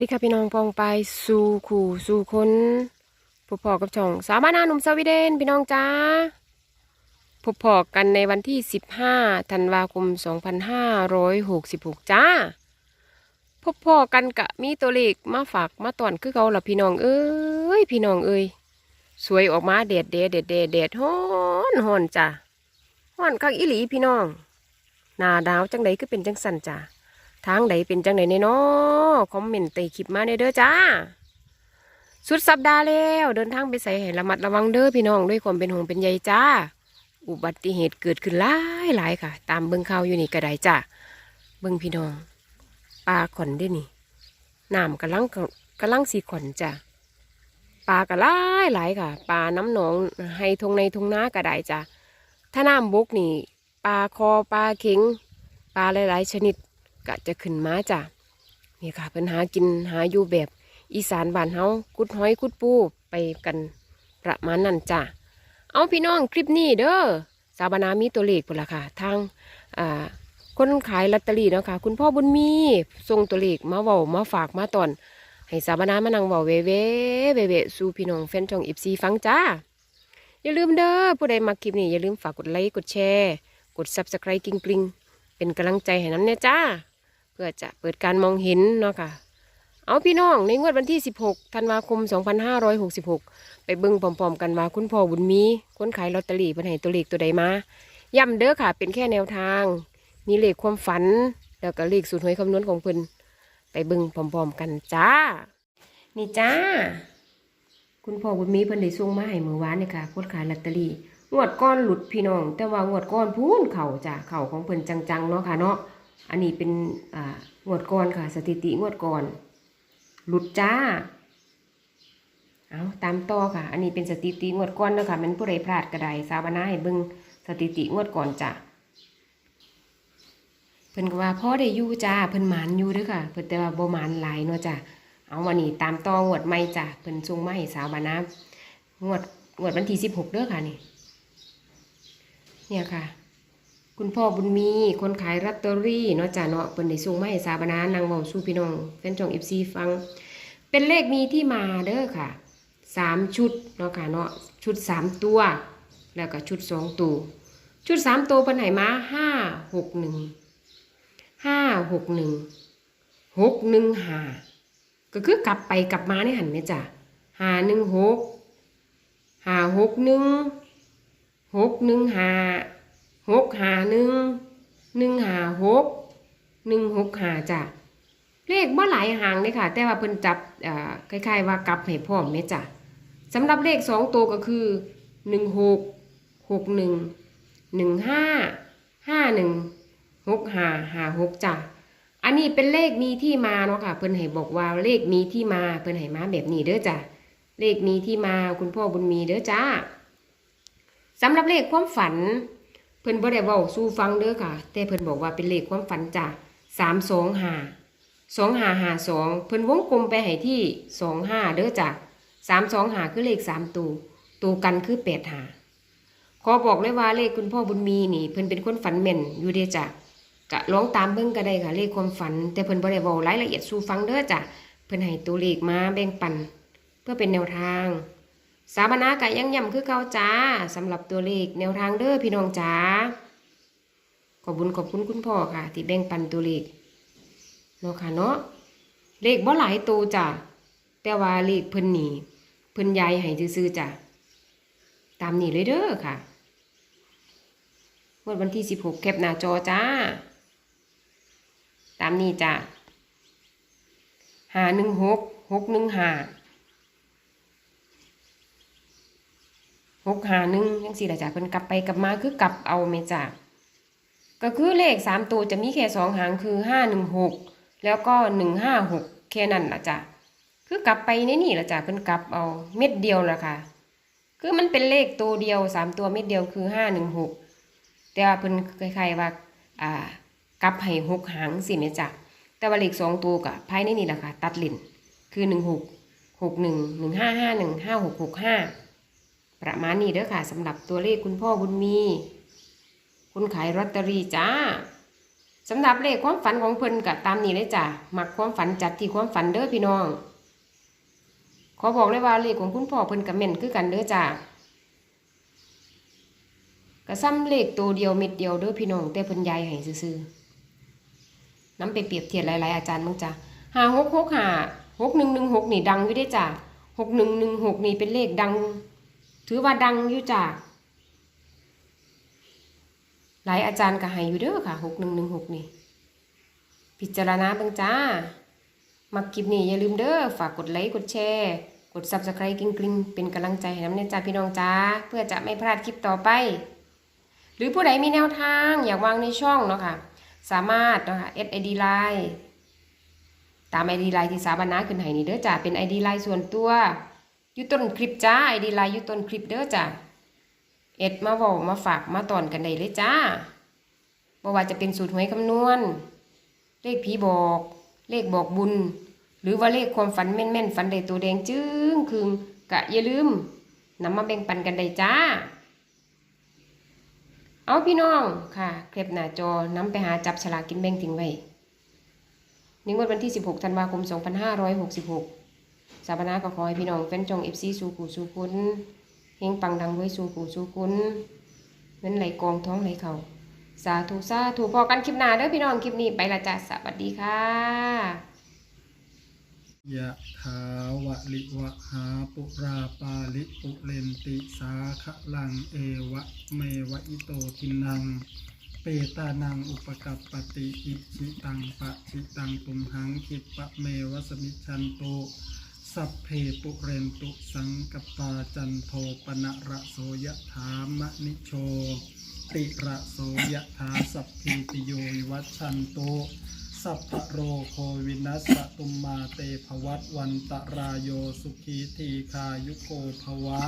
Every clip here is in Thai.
ดีค่ะพี่น้องปองไปสู่ขู่สู่คนพบพอกับช่องสาวบ้านาหนุ่มสวีเดนพี่น้องจ้าพบพอกันในวันที่ 15ธันวาคม 2566 จ้า พบพอกันกะมีตัวเลขมาฝากมาตอนคือเขาล่ะพี่น้องเอ้ยพี่น้องเอ้ยสวยออกมาเด็ดเด็ดเด็ดเด็ดเด็ดฮ้อนฮ้อนจ้าฮ้อนคักอีหลีพี่น้องหนาดาวจังใดคือเป็นจังสันจ้า ทางใดเป็นจังใดในเนาะคอมเมนต์ใต้คลิปมาเด้อจ้า สุดสัปดาห์แล้ว เดินทางไปใส่ให้ระมัดระวังเด้อพี่น้องด้วยความเป็นห่วงเป็นใยจ้า อุบัติเหตุเกิดขึ้นหลายหลายค่ะ ตามเบิ่งข่าวอยู่นี่ก็ได้จ้าเบิ่งพี่น้องปลาขอนด้นี่น้ำกำลังกำลังสีขอนจ้าปลากระลายหลายค่ะปลาน้ำหนองให้ทงในทงนาก็ได้จ้าถ้าน้ำบกนี่ปลาคอปลาเข็งปลาหลาย ๆ ชนิด ก็จะขึ้นมาจ้ะนี่ค่ะเพิ่นหากินหาอยู่แบบอีสานบ้านเฮากุดห้อยกุดปูไปกันประมาณนั้นจ้ะเอาพี่น้องคลิปนี้เด้อสาบานามีตัวเลขพุ่นละค่ะ ทางอ่าคนขายลอตเตอรี่เนาะค่ะคุณพ่อบุญมีส่งตัวเลขมาเว้ามาฝากมาตอน ให้สาบานามานั่งเว้าเวเวเวเวสู่พี่น้องแฟนช่อง FC ฟังจ้าอย่าลืมเด้อผู้ใดมาคลิปนี้อย่าลืมฝากกดไลค์กดแชร์ กด Subscribe กริ๊งเป็นกำลังใจให้น้ำเนี่ยจ้า เพื่อจะเปิดการมองเห็นเนาะค่ะ เอาพี่น้องในงวดวันที่ 16 ธันวาคม 2566 ไปเบิ่งพร้อมๆ กันว่าคุณพ่อบุญมีคนขายลอตเตอรี่เพิ่นให้ตัวเลขตัวใดมาย้ำเด้อค่ะ เป็นแค่แนวทาง มีเลขความฝัน แล้วก็เลขสูตรหวยคำนวณของเพิ่นไปเบิ่งพร้อมๆ กันจ้า นี่จ้า คุณพ่อบุญมีเพิ่นได้ส่งมาให้เมื่อวานนี่ค่ะคนขายลอตเตอรี่งวดก้อนหลุดพี่น้อง แต่ว่างวดก้อนพูนเข่าจ้ะเข่าของเพิ่นจังๆเนาะค่ะเนาะ อันนี้เป็นงวดก่อนค่ะ สถิติงวดก่อน หลุดจ้า เอาตามต่อค่ะ อันนี้เป็นสถิติงวดก่อนนะคะมันผู้ใดพลาดก็ไดสาวนาให้เบิ่งสถิติงวดก่อนจ้ะเพิ่นก็ว่าพ่อได้อยู่จ้าเพิ่นหมานอยู่ด้อค่ะ เพิ่นแต่ว่าบ่หมานหลายเนาะจ้ะเอาวันนี้ตามต่องวดใหม่จ้ะเพิ่นส่งมาให้สาวบานางวดงวดวันที่16เด้อค่ะนี่ เนี่ยค่ะ คุณพ่อบุญมี คนขายลอตเตอรี่เนาะจ้ะเนาะเปิ้นได้ส่งมาให้สาบานานางเว้าสู่พี่น้องแฟนช่อง FC ฟัง เป็นเลขมีที่มาเด้อค่ะสามชุดเนาะค่ะเนาะชุดสามตัว แล้วก็ชุดสองตัว ชุดสามตัวเพิ่นให้มาห้าหกหนึ่งห้าหกหนึ่งหกหนึ่งห้าก็คือกลับไปกลับมาในหันไหมจ้ะห้าหนึ่งหกห้าหกหนึ่งหกหนึ่งห้า หกหาหนึ่งหนึ่งหาหกหนึ่งหกหาจ้ะเลขบ่หลายหางเลยค่ะ แต่ว่าเพิ่นจับคล้ายๆว่ากลับให้พร้อมแม่จ้ะสำหรับเลขสองตัวก็คือหนึ่งหกหกหนึ่งหนึ่งห้าห้าหนึ่งหกหาหาหกจ้ะอันนี้เป็นเลขมีที่มาเนาะค่ะ เพิ่นให้บอกว่าเลขมีที่มาเพิ่นให้มาแบบนี้เด้อจ้ะเลขมีที่มาคุณพ่อบุญมีเด้อจ้าสำหรับเลขความฝัน พิ่นบ่ได้เว้าสู่ฟังเด้อค่ะ แต่เพิ่นบอกว่าเป็นเลขความฝันจ้ะสามสองห้าสองห้าห้าสองเพิ่นวงกลมไปให้ที่สองห้าเด้อจ้ะสามสองห้าคือเลขสามตัวตัวกันคือแปดห้าขอบอกเลยว่าเลขคุณพ่อบุญมีนี่ เพิ่นเป็นคนฝันแม่นอยู่เด้อจ้ะกะลองตามเบิ่งก็ได้ค่ะเลขความฝัน แต่เพิ่นบ่ได้เว้ารายละเอียดสู่ฟังเด้อจ้ะเพิ่นให้ตัวเลขมาแบ่งปัน เพื่อเป็นแนวทาง สาบนากะยังย่ำคือเก่าจ้าสำหรับตัวเลขแนวทางเด้อพี่น้องจ้าขอบุญขอบคุณคุณพ่อค่ะ ที่แบ่งปันตัวเลขเนาะค่ะเนาะเลขบ่หลายตัวจ้ะแต่ว่าเลขเพิ่นนี่เพิ่นยายให้ซื่อจ้ะตามนี้เลยเด้อค่ะงวดวันที่สิบหกแคปหน้าจอจ้า ตามนี้จ้ะหาหนึ่งหกหกหนึ่งหา หกหาหนึ่งยังสี่ละจ้ะเพิ่นกลับไปกลับมาคือกลับเอาเมจ้ะก็คือเลขสามตัวจะมีแค่สองหางคือห้าหนึ่งหกแล้วก็หนึ่งห้าหกแค่นั้นละจ้ะคือกลับไปในนี่ละจ้ะเพิ่นกลับเอาเม็ดเดียวละค่ะ คือมันเป็นเลขตัวเดียวสามตัวเม็ดเดียวคือห้าหนึ่งหกแต่ว่าเพิ่นคล้ายๆว่าอ่ากลับให้หกหางสิเมจ้ะแต่ว่าเลขสองตัวกับภายในนี่แหละค่ะ ตัดลินคือหนึ่งหกหกหนึ่งหนึ่งห้าห้าหนึ่งห้าหกหกห้า ประมาณนี้เด้อค่ะสำหรับตัวเลขคุณพ่อบุญมีคุณขายลอตเตอรี่จ้าสำหรับเลขความฝันของเพิ่นก็ตามนี้เลยจ้ะมักความฝันจัดที่ความฝันเด้อพี่น้อง ขอบอกเลยว่าเลขของคุณพ่อเพิ่นกับแม่นคือกันเด้อจ้ะก็ซ้ำเลขตัวเดียวเม็ดเดียวเด้อพี่น้องแต่เพิ่นยายให้ซื่อๆน้ำไปเปรียบเทียบหลายๆอาจารย์มึงจ้ะหาหกหกหาหกหนึ่งหนึ่งหกนี่ดังอยู่ได้จ้ะหกหนึ่งหนึ่งหกนี่เป็นเลขดัง ถือว่าดังอยู่จ้ะหลายอาจารย์ก็ให้อยู่เด้อค่ะหกหนึ่งหนึ่งหกนี่ พิจารณาเบิ่งจ้า มักคลิปนี้อย่าลืมเด้อฝากกดไลค์กดแชร์กด Subscribe กริ๊งๆเป็นกำลังใจให้น้ำเนจ้าพี่น้องจ้า เพื่อจะไม่พลาดคลิปต่อไป หรือผู้ใดมีแนวทางอยากวางในช่องเนาะค่ะ สามารถเนาะค่ะ SID Line ตาม ID Line ที่สาบานาขึ้นให้นี่เด้อจ้าเป็น ID Line ส่วนตัว ยูต้นคลิปจ้า ID Line อยู่ต้นคลิปเด้อจ้าเอ็ดมาบอกมาฝากมาตอนกันได้เลยจ้าบ่ว่าจะเป็นสูตรหวยคำนวณ เลขผีบอก เลขบอกบุญ หรือว่าเลขความฝันแม่นๆฝันได้ตัวแดงจึ้งคืงกะอย่าลืมนำมาแบ่งปันกันได้จ้า เอาพี่น้องค่ะเคลปหน้าจอนำไปหาจับฉลากกินแบ่งทิ้งไว้ในงวดวันที่ 16 ธันวาคม 2566 สาบนาก็ขอให้พี่น้องแฟนจองเอฟซีสู่กูสู่คุณเฮงปังดังไว้สู่กูสู่คุณเงินไหลกองท้องไหลเขาสาธุสาธุพอกันคลิปหน้าเด้อพี่น้องคลิปนี้ไปละจ้ะสวัสดีค่ะยะถาวะลิวะหาปุราปาลิปุเรนติสาขะลังเอวะเมวะอิโตทินัง เปตานังอุปกัปปติอิชิตังปะชิตังตุมหังคิปะเมวะสมิชันโต สัพเพปุเรนตุสังกปาจันโทปนะระโสยะถามะนิโช ติระโสยะถาสัพพิติโยวิวัชันโตสัพพโรโควินัสตุมมาเตภวัตวันตรายโยสุขีทีคายุโกภวะ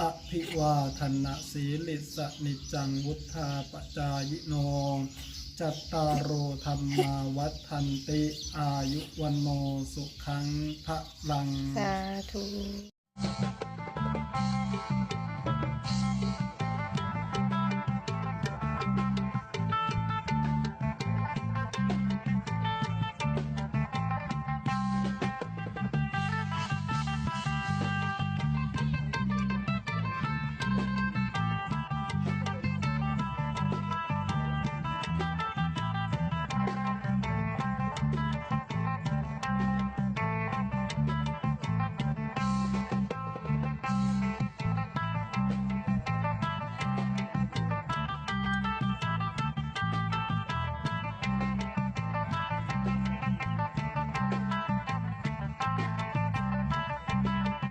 อภิวาทนะสีลิสนิจจังวุธาปจายโน จัตตารโอธรรมาวัฒนติ อายุวันโนสุขังพระลัง สาธุ